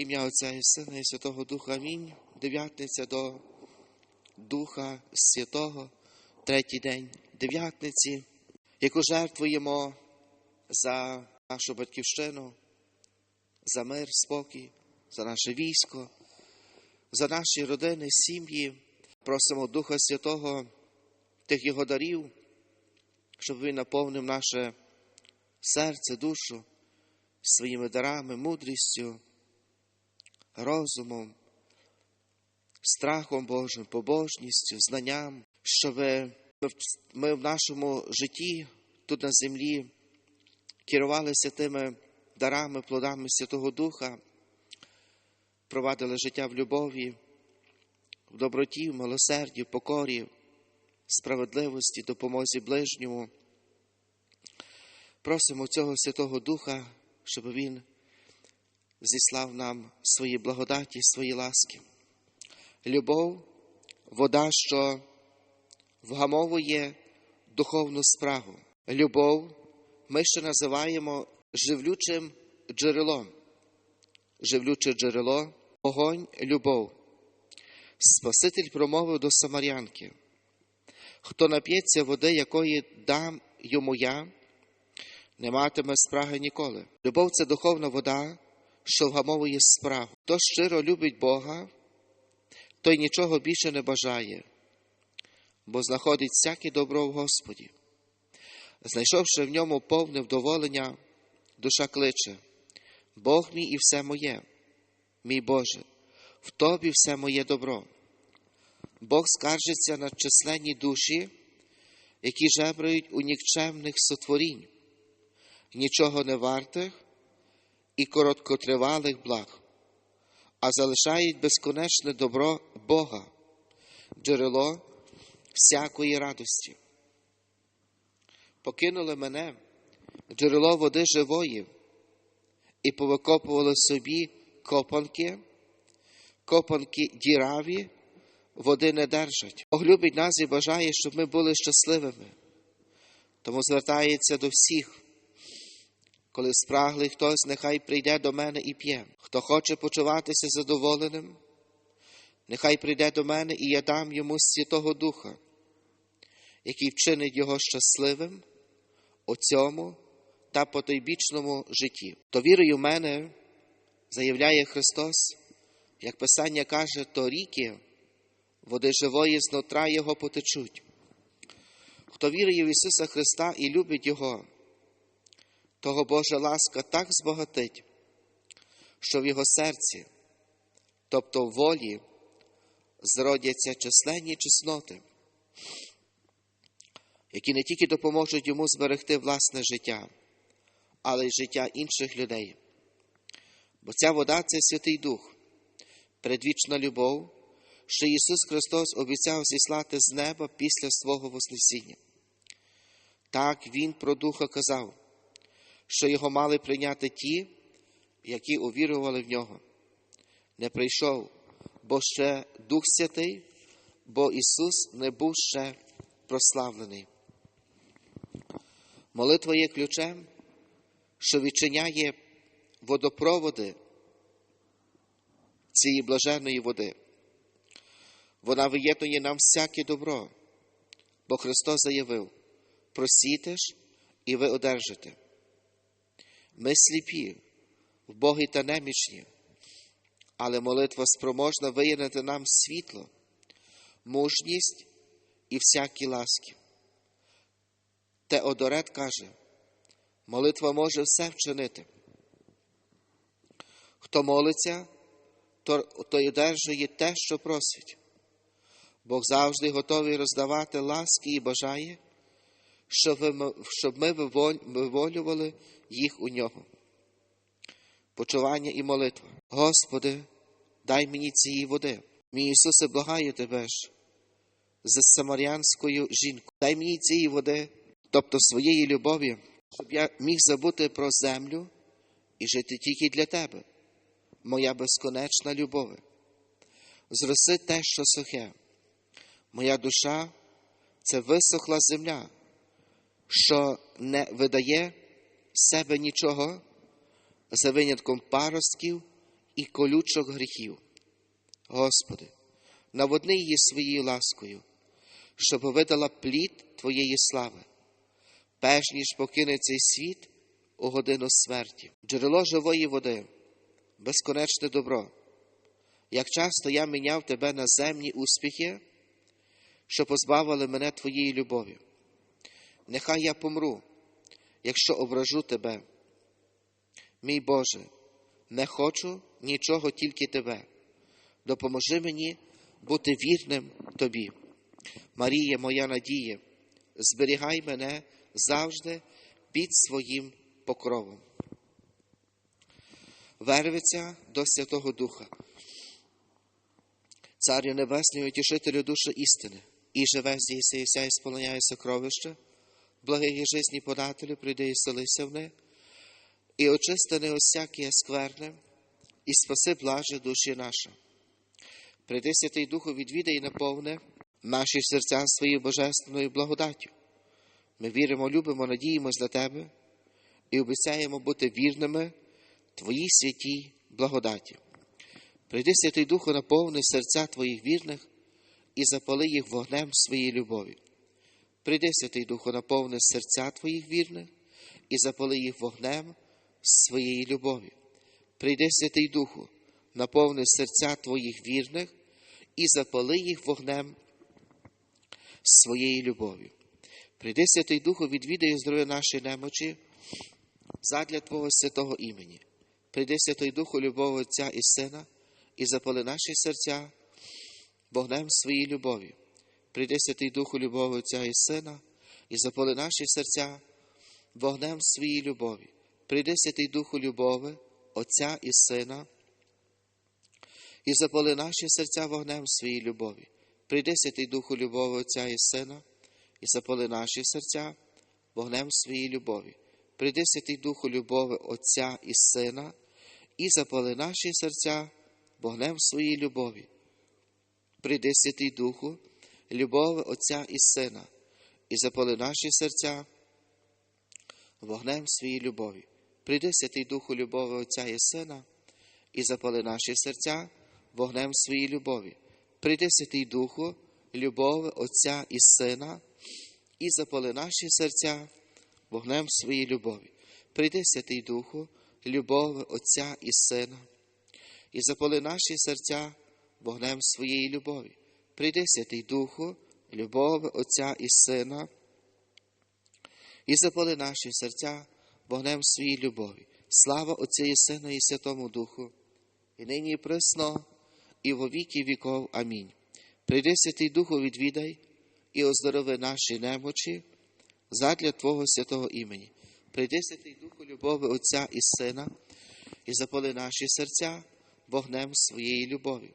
Ім'я Отця і Сина і Святого Духа. Амінь. Дев'ятниця до Духа Святого, третій день дев'ятниці, яку жертвуємо за нашу батьківщину, за мир, спокій, за наше військо, за наші родини, сім'ї. Просимо Духа Святого, тих його дарів, щоб він наповнив наше серце, душу своїми дарами, мудрістю, розумом, страхом Божим, побожністю, знанням, щоб ми в нашому житті тут на землі керувалися тими дарами, плодами Святого Духа, провадили життя в любові, в доброті, в милосерді, в покорі, справедливості, допомозі ближньому. Просимо цього Святого Духа, щоб Він зіслав нам свої благодаті, свої ласки. Любов, вода, що вгамовує духовну спрагу. Любов ми ще називаємо живлючим джерелом. Живлюче джерело, огонь, любов. Спаситель промовив до Самарянки. Хто нап'ється води, якої дам йому я, не матиме спраги ніколи. Любов це духовна вода, що вгамовує спрагу. Хто щиро любить Бога, той нічого більше не бажає, бо знаходить всяке добро в Господі. Знайшовши в ньому повне вдоволення, душа кличе, Бог мій і все моє, мій Боже, в тобі все моє добро. Бог скаржиться на численні душі, які жебрають у нікчемних сотворінь, нічого не вартих і короткотривалих благ, а залишають безконечне добро Бога, джерело всякої радості. Покинули мене джерело води живої і повикопували собі копанки, копанки діраві, води не держать. Бог любить нас і бажає, щоб ми були щасливими. Тому звертається до всіх, коли спраглий хтось, нехай прийде до мене і п'є. Хто хоче почуватися задоволеним, нехай прийде до мене і я дам йому Святого Духа, який вчинить його щасливим у цьому та потойбічному житті. То вірою в мене, заявляє Христос, як Писання каже, то ріки води живої знутра Його потечуть. Хто вірує в Ісуса Христа і любить Його, того Божа ласка так збагатить, що в Його серці, тобто в волі, зродяться численні чесноти, які не тільки допоможуть йому зберегти власне життя, але й життя інших людей. Бо ця вода це Святий Дух, предвічна любов, що Ісус Христос обіцяв зіслати з неба після свого Вознесіння. Так Він про Духа казав, що його мали прийняти ті, які увірували в нього. Не прийшов, бо ще Дух Святий, бо Ісус не був ще прославлений. Молитва є ключем, що відчиняє водопроводи цієї блаженної води. Вона виєднує нам всяке добро, бо Христос заявив: просіте ж і ви одержите. Ми сліпі, вбогі та немічні, але молитва спроможна виявити нам світло, мужність і всякі ласки. Теодорет каже, молитва може все вчинити. Хто молиться, той одержує те, що просить. Бог завжди готовий роздавати ласки і бажає, щоб ми виволювали їх у нього. Почування і молитва. Господи, дай мені цієї води. Мій Ісусе, благаю тебе ж за самарянською жінкою. Дай мені цієї води, тобто своєї любові, щоб я міг забути про землю і жити тільки для Тебе, моя безконечна любов. Зроси те, що сухе. Моя душа це висохла земля, що не видає себе нічого за винятком паростків і колючок гріхів. Господи, наводни її своєю ласкою, щоб видала плід Твоєї слави, перш ніж покине цей світ у годину смерті, джерело живої води, безконечне добро. Як часто я міняв тебе на земні успіхи, що позбавили мене Твоєї любові. Нехай я помру, якщо ображу тебе. Мій Боже, не хочу нічого тільки Тебе. Допоможи мені бути вірним Тобі. Марія, моя надія, зберігай мене завжди під своїм покровом. Вервиться до Святого Духа, Царю Небесний, утішителю душі істини, і живе здійся і ся, і сполоняє сокровище, благий і жизні подателю, прийди і селися в них, і очисти не осяке скверне, і спаси блаже душі наша. Прийди Святий Духу, відвідай і наповни наші серця своєю божественною благодаттю. Ми віримо, любимо, надіємось на Тебе і обіцяємо бути вірними Твоїй святій благодаті. Прийди, Святий Духу, наповни серця Твоїх вірних і запали їх вогнем своєї любові. Прийди, Святий Духу, наповни серця Твоїх вірних і запали їх вогнем своєї любові. Прийди, Святий Духу, наповни серця Твоїх вірних і запали їх вогнем своєї любові. Прийди, Святий Духу, відвідай здоров'я нашої немочі задля Твого святого імені. Прийди, Святий Духу, любов Отця і Сина, і запали наші серця вогнем своєї любові. Прийди, Святий Духу, любов Отця і Сина, і запали наші серця вогнем своєї любові. Прийди, Святий Духу, любови, Отця і Сина, і запали наші серця вогнем своєї любові. Прийди, Святий Духу, любови Отця і Сина, і запали наші серця вогнем своєї любові. Прийди, Святий Духу, любови Отця і Сина, і запали наші серця вогнем своєї любові. Прийди, Святий Духу, любови Отця і Сина, і запали наші серця вогнем своєї любові. Прийди, Святий Духу, любови Отця і Сина, і запали наші серця вогнем своєї любові. Прийди, Святий Духу, любови Отця і Сина, і запали наші серця вогнем своєї любові. Прийди, Святий Духу, любови Отця і Сина, і запали наші серця вогнем своєї любові. Прийди, Святий Духу, любови Отця і Сина, і запали наші серця вогнем своєї любові. Слава Отця і Сина, і Святому Духу, і нині і присно, і во віки віков. Амінь. Прийди, Святий Духу, відвідай і оздорови наші немочі задля Твого святого імені. Прийди, Святий Духу, любови Отця і Сина, і запали наші серця вогнем своєї любові.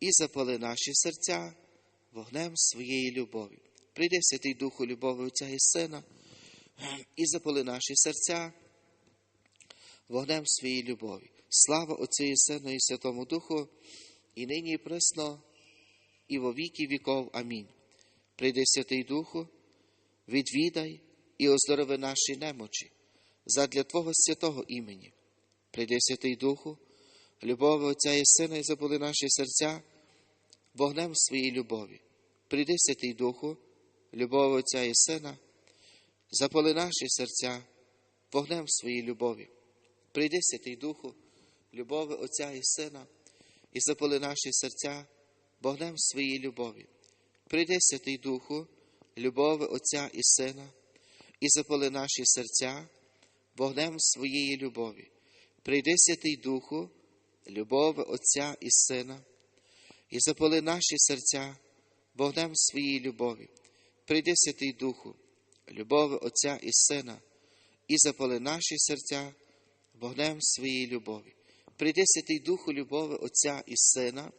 і запали наші серця вогнем своєї любові. Прийди, Святий Духу, любови Отця і Сина, і запали наші серця вогнем своєї любові. Слава Отцю і Сину, і Святому Духу, і нині, і присно, і во віки віков. Амінь. Прийди, Святий Духу, відвідай і оздорови наші немочі задля Твого святого імені. Прийди, Святий Духу, любови Отця і Сина, і забули наші серця вогнем своєї любові. Прийди, Святий Духу, любови Отця і Сина, запали наші серця вогнем своєї любові. Прийди, Святий Духу, любови Отця і Сина, і запали наші серця вогнем своєї любові. Прийди, Святий Духу, любови Отця і Сина, і запали наші серця вогнем своєї любові. Прийди, Святий Духу, любови Отця і Сина, і запали наші серця вогнем своєї любові. Прийди, Святий Духу, любови Отця і Сина, і запали наші серця вогнем своєї любові. Прийди, Святий Духу, любови Отця і Сина,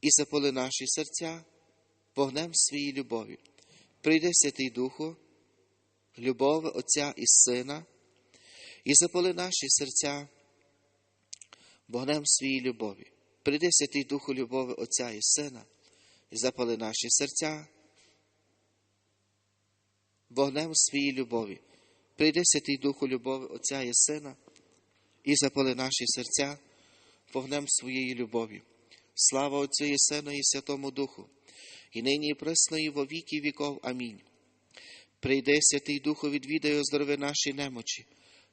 і запали наші серця вогнем своєї любові. Прийди, Святий Духу, любови Отця і Сина, і запали наші серця вогнем своєї любові. Прийди, Святий Духу, любови Отця і Сина, і запали наші серця вогнем своєї любові. Прийди, Святий Духу, любови Отця і Сина, і запали наші серця вогнем своєї любові. Слава Отцю і Сину і Святому Духу, і нині і присно, і во віки віков. Амінь. Прийди, Святий Духу, відвідай, оздорови наші немочі,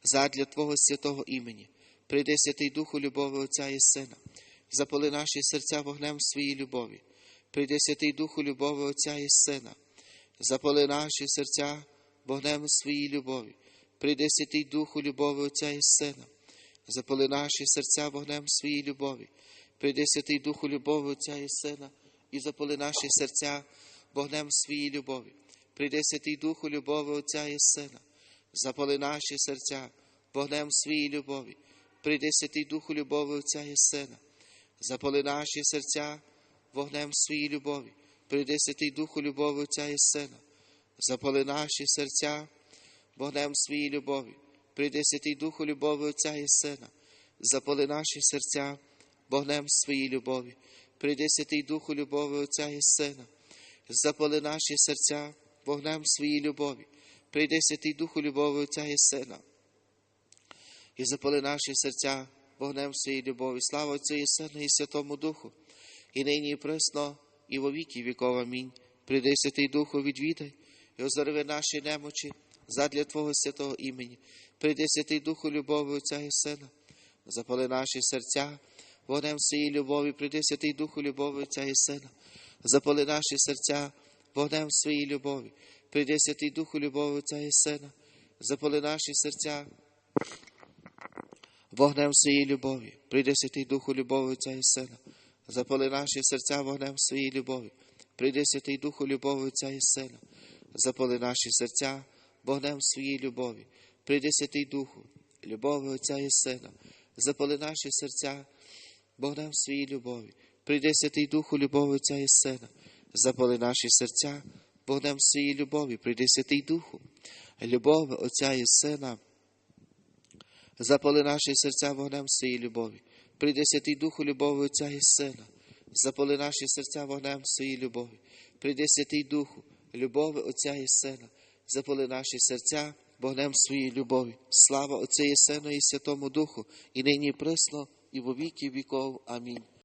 задля Твого святого імені. Прийди, Святий Духу, любови Отця і Сина, запали наші серця вогнем своєї любові. Прийди, Святий Духу, любови Отця і Сина, запали наші серця вогнем своєї любові. Прийди, Святий Духу, любови Отця і Сина, запали наші серця вогнем своєї любові. Прийди, Святий Духу, любови Отця і Сина, і запали наші серця вогнем своєї любові. Прийди, Святий Духу, любови Отця і Сина, запали наші серця вогнем своєї любові. Прийди, Святий Духу, любови Отця і Сина, запали наші серця вогнем своєї любові. Прийди, Святий Духу, любови Отця і Сина, запали наші серця вогнем своєї любові. Прийди, Святий Духу, любови Отця і Сина, запали наші серця вогнем своєї любові. Прийди, Святий Духу, любови Отця і Сина, запали наші серця вогнем своєї любові. Прийди, Святий Духу, любови Отця і Сина, і запали наші серця вогнем своєї любові. Слава Отцю і Сину і Святому Духу, і нині, і присно, і во віки віков. Амінь. Прийди, Святий Духу, відвідай, і озорови наші немочі задля Твого святого імені. Прийди, Святий Духу, любови Отця і Сина, запали наші серця вогнем своєї любові. Прийди, Святий Духу, любови Отця і Сина, запали наші серця вогнем своєї любові. Прийди, Святий Духу, любови Отця і Сина, запали наші серця вогнем своєї любові. Прийди, Святий Духу, любови Отця і Сина, запали наші серця вогнем своєї любові. Прийди, Святий Духу, любови Отця і Сина, запали наші серця вогнем своєї любові. Прийди, Святий Духу, любови Отця і Сина, запали наші серця вогнем своєї любові. Прийди, Святий Духу, любови Отця і Сина, запали наші серця вогнем своєї любові. Прийди, Святий Духу, любови Отця і Сина, запали наші серця вогнем своєї любові. Прийди, Святий Духу, любові Отця і Сина, запали наші серця вогнем своєї любові. Прийди, Святий Духу, любові Отця і Сина, запали наші серця вогнем своєї любові. Слава Отце і Сину і Святому Духу, і нині присно, і во віки віков. Амінь.